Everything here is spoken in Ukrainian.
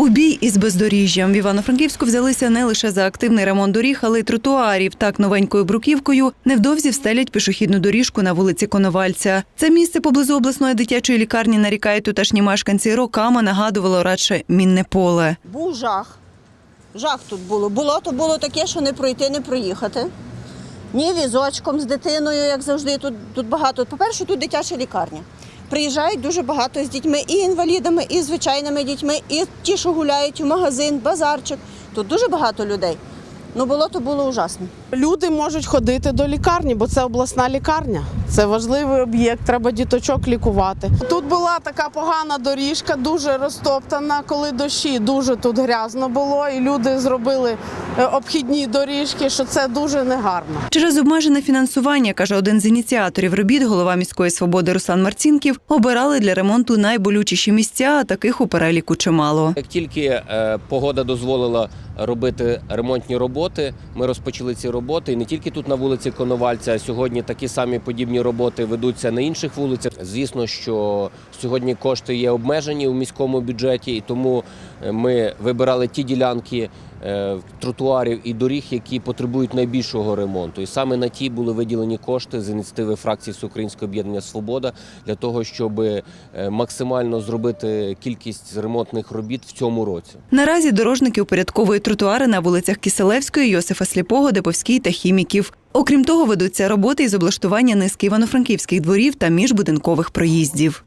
У бій із бездоріжжям в Івано-Франківську взялися не лише за активний ремонт доріг, але й тротуарів. Так новенькою бруківкою невдовзі встелять пішохідну доріжку на вулиці Коновальця. Це місце поблизу обласної дитячої лікарні нарікають тутешні мешканці. Роками нагадувало радше мінне поле. Був жах. Жах тут було. Болото було таке, що не пройти, не проїхати. Ні візочком з дитиною, як завжди. Тут, тут багато. По-перше, тут дитяча лікарня. Приїжджають дуже багато з дітьми, і інвалідами, і звичайними дітьми, і ті, що гуляють у магазин, базарчик. Тут дуже багато людей. Ну, було то було ужасно. Люди можуть ходити до лікарні, бо це обласна лікарня. Це важливий об'єкт, треба діточок лікувати. Тут була така погана доріжка, дуже розтоптана, коли дощі дуже тут грязно було, і люди зробили е, обхідні доріжки, що це дуже негарно. Через обмежене фінансування, каже один з ініціаторів робіт, голова міської свободи Руслан Марцінків, обирали для ремонту найболючіші місця, а таких у переліку чимало. Як тільки е, погода дозволила робити ремонтні роботи, ми розпочали ці роботи. І не тільки тут на вулиці Коновальця, а сьогодні такі самі подібні роботи ведуться на інших вулицях. Звісно, що сьогодні кошти є обмежені у міському бюджеті, і тому е, ми вибирали ті ділянки тротуарів і доріг, які потребують найбільшого ремонту. І саме на ті були виділені кошти з ініціативи фракції Всеукраїнського об'єднання Свобода для того, щоб е, максимально зробити кількість ремонтних робіт в цьому році. Наразі дорожники упорядковують тротуари на вулицях Киселевської, Йосифа Сліпого, Деповській та Хіміків. Окрім того, ведуться роботи із облаштування низки івано-франківських дворів та міжбудинкових проїздів.